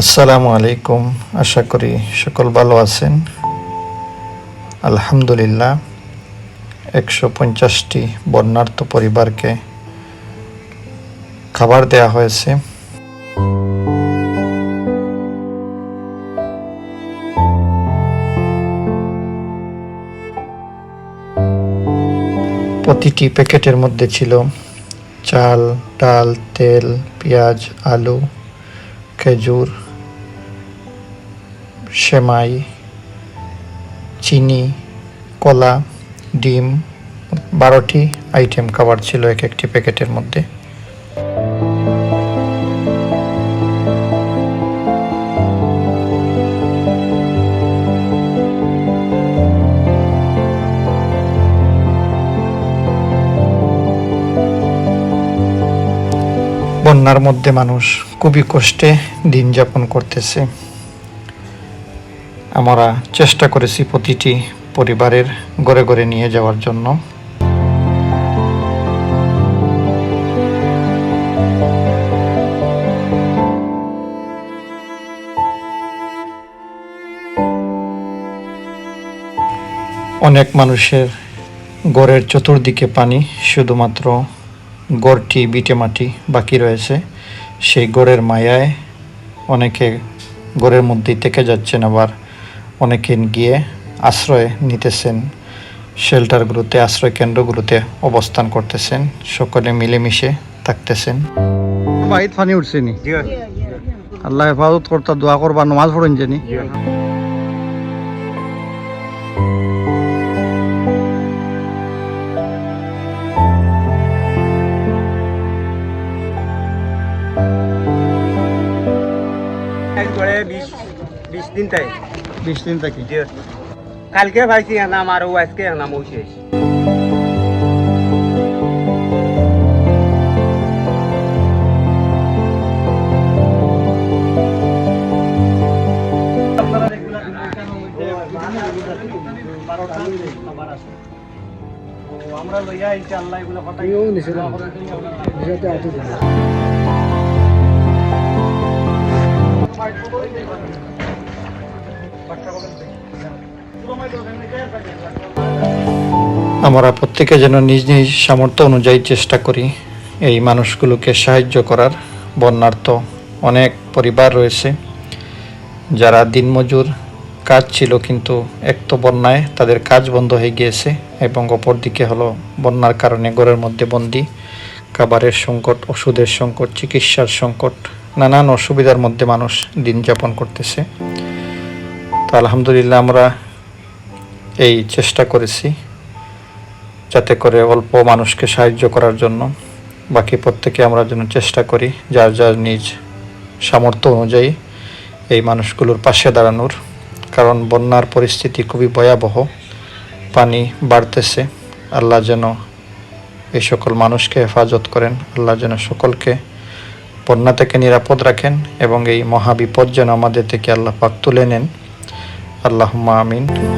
আসসালামু আলাইকুম। আশা করি সকল ভালো আছেন। আলহামদুলিল্লাহ, একশো পঞ্চাশটি বন্যার্থ পরিবারকে খাবার দেয়া হয়েছে। প্রতিটি প্যাকেটের মধ্যে ছিল চাল, ডাল, তেল, পেঁয়াজ, আলু, খেজুর সেমাই, চিনি, কলা, ডিম, বারোটি আইটেম খাবার ছিল এক একটি প্যাকেটের মধ্যে। বন্যার মধ্যে মানুষ খুবই কষ্টে দিন যাপন করতেছে। আমরা চেষ্টা করেছি প্রতিটি পরিবারের ঘরে ঘরে নিয়ে যাওয়ার জন্য। অনেক মানুষের গড়ের চতুর্দিকে পানি, শুধুমাত্র গড়টি, বিটে মাটি বাকি রয়েছে। সেই গড়ের মায়ায় অনেকে গড়ের মধ্যেই থেকে যাচ্ছেন আবার। অনেকে গিয়ে আশ্রয় নিতেছেন শেল্টারগুলোতে আশ্রয় কেন্দ্রগুলোতে অবস্থান করতেছেন সকলে মিলেমিশে থাকতেছেন। বাড়িত পানি উঠছে নি? আল্লাহ হেফাজত করতা দোয়া করবা নমাজ পড়েন জানি বিশ দিন তাই। বিশ দিন থাকি। কালকে পাইছি নাম আর আজকে নাম শেষ। আমরা লইয়া ইনশাআল্লাহ এগুলো কথা আমরা প্রত্যেকে যেন নিজ নিজ সামর্থ্য অনুযায়ী চেষ্টা করি এই মানুষগুলোকে সাহায্য করার। বন্যার্থ অনেক পরিবার রয়েছে, যারা দিনমজুর কাজ ছিল কিন্তু এক তো বন্যায় তাদের কাজ বন্ধ হয়ে গিয়েছে এবং অপরদিকে হলো বন্যার কারণে ঘরের মধ্যে বন্দি, খাবারের সংকট, ওষুধের সংকট, চিকিৎসার সংকট, নানান অসুবিধার মধ্যে মানুষ দিন যাপন করতেছে। তো আলহামদুলিল্লাহ আমরা এই চেষ্টা করেছি। যাতে করে অল্প মানুষকে সাহায্য করার জন্য। বাকি প্রত্যেকে আমরা যেন চেষ্টা করি, যার যার নিজ সামর্থ্য অনুযায়ী এই মানুষগুলোর পাশে দাঁড়ানোর। কারণ বন্যার পরিস্থিতি খুবই ভয়াবহ। পানি বাড়তেছে। আল্লাহ যেন এই সকল মানুষকে হেফাজত করেন। আল্লাহ যেন সকলকে বন্যা থেকে নিরাপদ রাখেন এবং এই মহাবিপদ যেন আমাদের থেকে আল্লাহ পাক তুলে নেন। আল্লাহ আমিন।